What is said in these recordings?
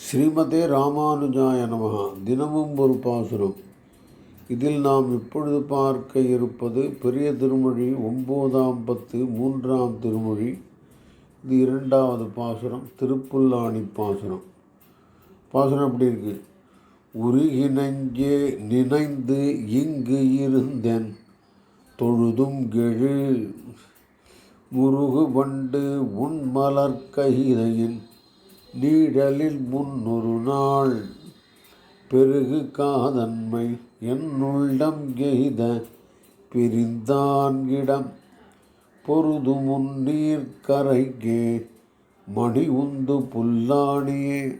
ஸ்ரீமதே ராமானுஜாய நமகா தினமும் ஒரு பாசுரம். இதில் நாம் இப்பொழுது பார்க்க இருப்பது பெரிய திருமொழி ஒம்போதாம் பத்து மூன்றாம் திருமொழி. இது இரண்டாவது பாசுரம் திருப்புல்லாணி பாசுரம். பாசுரம் எப்படி இருக்கு? உருகிணஞ்சே நினைந்து இங்கு இருந்தேன். தொழுதும் கெழு முருகு வண்டு உன் மலர் கைதையின். நீடலில் முன்னொரு நாள். பெருகு காதன்மை என்னுள்ளம் எய்த பிரிந்தான்கிடம் பொருது முன்னீர் கரைக்கே மணி உந்து புல்லாணியே.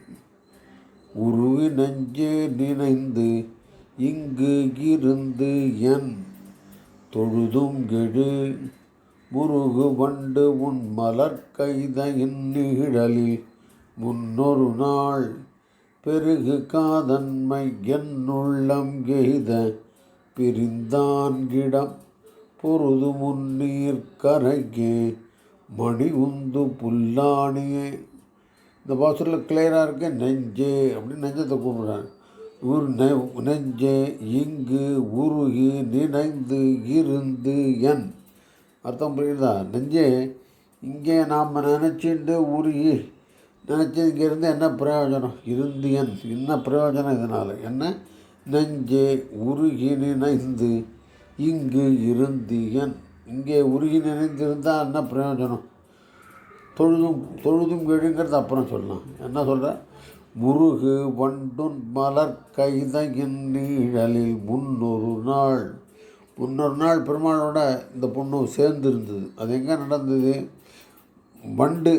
உருவி நஞ்சே நினைந்து இங்கு இருந்து என் தொழுதும் கெழு. முருகு வண்டு உன் மலர் கைதையின் நிழலில் முன்னொரு நாள் பெருகு காதன்மை என்னுள்ளம் கெய்த பிரிந்தான்கிடம் பொருது முன்னீர் கரைக்கே மணி உந்து புல்லாணியே. இந்த பாசத்தில் கிளியராக இருக்க? நெஞ்சே அப்படின்னு நெஞ்சத்தை கூப்பிடுறாரு. ஊர் நெ நெஞ்சே இங்கு உருகி நினைந்து இருந்து என். அர்த்தம் புரியுதா? நெஞ்சே இங்கே நாம் நினச்சிட்டு உருகி நினச்சி இங்கே இருந்து என்ன பிரயோஜனம்? இருந்து என் என்ன பிரயோஜனம் இதனால்? என்ன? நெஞ்சே உருகினிணைந்து இங்கு இருந்து என் இங்கே உருகி நினைந்திருந்தால் என்ன பிரயோஜனம்? தொழுதும் தொழுதும் கெழுங்கிறது அப்புறம் சொல்லலாம். என்ன சொல்கிற முருகு வண்டுன் மலர் கைதையின் நீழலில் முன்னொரு நாள். முன்னொரு நாள் பெருமாளோட இந்த பொண்ணு சேர்ந்து இருந்தது அது எங்கே நடந்தது? வண்டு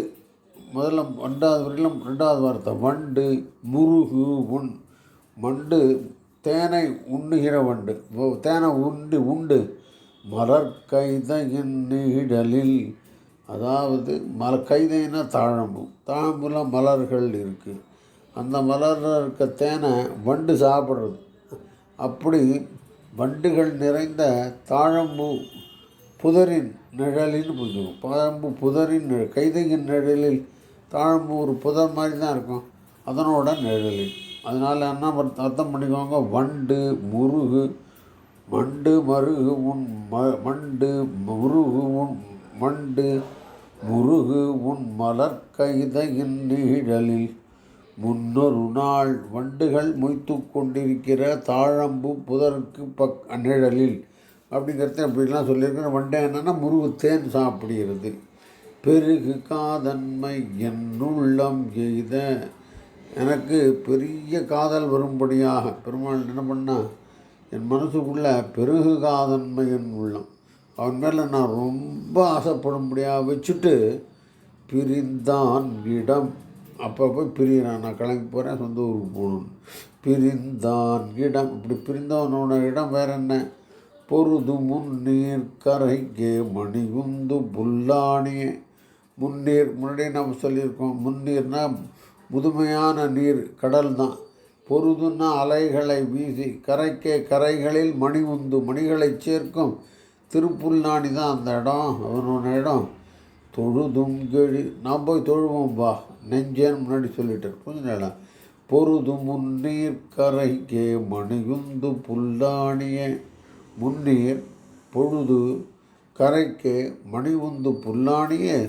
முதல்ல ரெண்டாவது வரையிலும் ரெண்டாவது வார்த்தை வண்டு முருகு உண் வண்டு தேனை உண்ணுகிற வண்டு. தேனை உண்டு உண்டு. மலர் கைதையின் அதாவது மல கைதைனா தாழம்பு. தாழம்புல மலர்கள் இருக்குது அந்த மலரில் இருக்க தேனை வண்டு சாப்பிட்றது. அப்படி வண்டுகள் நிறைந்த தாழம்பு புதரின் நிழலின்னு புரிஞ்சுக்கும் தாழம்பு புதரின் நிழல் கைதையின் நிழலில் தாழம்பு ஒரு புதர் மாதிரி தான் இருக்கும். அதனோட நிழலில் அதனால் என்ன அர்த்தம் அர்த்தம் பண்ணிக்கோங்க. வண்டு முருகு. மண்டு மருகு உன் ம மண்டு முருகு உன் மண்டு. முருகு உன் மலர் கைதையின் நீழலில் முன்னொரு நாள் வண்டுகள் மொய்த்து கொண்டிருக்கிற தாழம்பு புதருக்கு பக் நிழலில் அப்படிங்கிறத அப்படிலாம் சொல்லியிருக்கிற வண்டை என்னென்னா முருகு தேன் சாப்பிடுகிறது. பெருகு காதன்மை என்னுள்ளம் எய்த. எனக்கு பெரிய காதல் வரும்படியாக பெருமாள் என்ன பண்ணால் என் மனசுக்குள்ள பெருகு காதன்மை என் உள்ளம் அவன் மேலே நான் ரொம்ப ஆசைப்படும்படியாக வச்சுட்டு பிரிந்தான் இடம். அப்போ போய் பிரிகிறான் நான் கிளம்பி போகிறேன் சொந்த ஊருக்கு போகணும் பிரிந்தான் இடம். இப்படி பிரிந்தவனோட இடம் வேற என்ன? பொருது முன்னீர் கரைக்கே மணிகுந்து புல்லாணியே. முன்னீர் முன்னாடியே நம்ம சொல்லியிருக்கோம் முன்னீர்னா முதுமையான நீர் கடல் தான் பொருதுன்னா அலைகளை வீசி கரைக்கே கரைகளில் மணி உந்து மணிகளை சேர்க்கும் திருப்புல்லாணி தான் அந்த இடம் அவனோட இடம். தொழுதும் கெழி நான் போய் தொழுவோம் பா நெஞ்சேன்னு முன்னாடி சொல்லிட்டேன் கொஞ்ச நேரம் பொருது முன்னீர் கரைக்கே மணியுந்து புல்லாணியே. முன்னீர் பொழுது கரைக்கே மணி உந்து புல்லாணியே.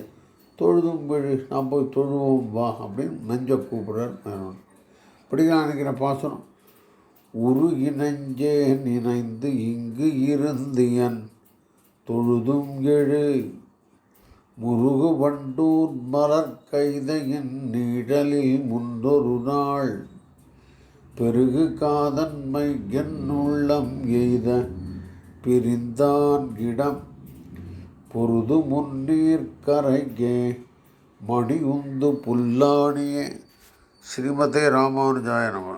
தொழுதும் கெழி நான் போய் தொழுவோம் வா அப்படின்னு நெஞ்ச கூப்பிடுறார் மேனோன். இப்படிதான் நினைக்கிற பாசனம் உருகி நெஞ்சே நினைந்து இங்கு இருந்து என் தொழுதும் எழு. முருகு வண்டூர் மலர் கைதையின் நிழலில் முன்னொரு நாள். பெருகு காதன்மை என்னுள்ளம் எய்த பிரிந்தான் இடம் பொருது முன்னீர் கரைக்கே மணி உந்து புல்லாணியே. ஸ்ரீமதே ராமானுஜாய நம.